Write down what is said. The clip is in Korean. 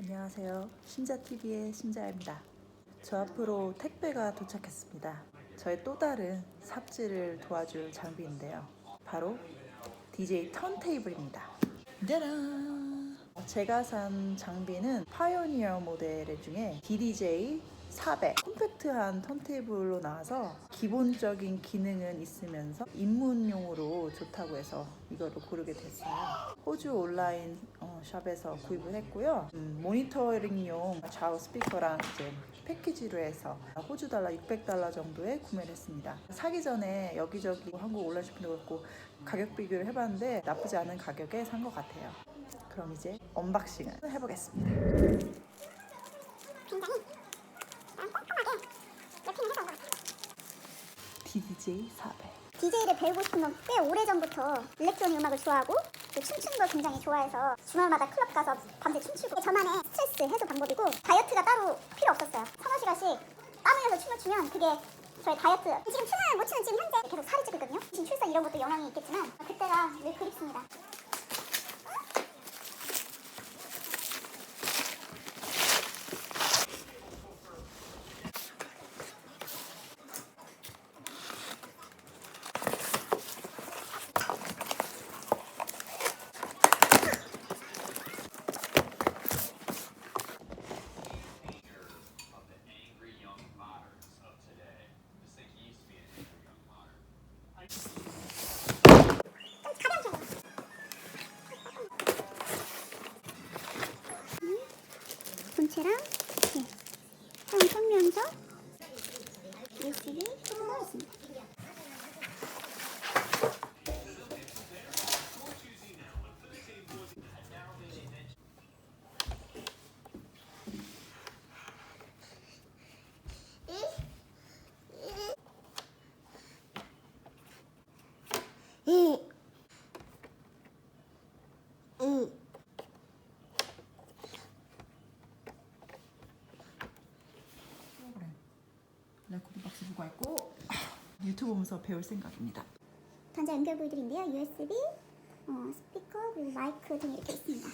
안녕하세요. 신자TV의 신자입니다. 저 앞으로 택배가 도착했습니다. 저의 또 다른 삽질을 도와줄 장비인데요. 바로 DJ 턴테이블입니다. 짜란! 제가 산 장비는 파이오니어 모델 중에 DDJ 400 컴팩트한 턴테이블로 나와서 기본적인 기능은 있으면서 입문용으로 좋다고 해서 이거를 고르게 됐어요. 호주 온라인 어, 샵에서 구입을 했고요. 음, 모니터링용 좌우 스피커랑 이제 패키지로 해서 호주 달러 600달러 정도에 구매를 했습니다. 사기 전에 여기저기 한국 온라인 쇼핑도 그렇고 가격 비교를 해봤는데 나쁘지 않은 가격에 산 것 같아요. 그럼 이제 언박싱을 해보겠습니다. 굉장히 난 꼼꼼하게 랩핑을 해서 온 것 같아. DDJ 400. DJ를 배우고 건꽤 오래전부터 일렉트로닉 음악을 좋아하고 또 춤추는 걸 굉장히 좋아해서 주말마다 클럽 가서 밤새 춤추고 저만의 스트레스 해소 방법이고 다이어트가 따로 필요 없었어요. 서너 시간씩 땀 흘려서 춤을 추면 그게 저의 다이어트 지금 춤을 못 추는 지금 현재 계속 살이 찌고 있거든요. 지금 출산 이런 것도 영향이 있겠지만 그때가 늘 그립습니다. 본체랑 네. 사용 설명서 USB를 꽂아놓습니다. 네, 고기박스 보고 있고 유튜브 보면서 배울 생각입니다. 단자 연결부들인데요. USB, 어, 스피커, 그리고 마이크 등 이렇게 있습니다.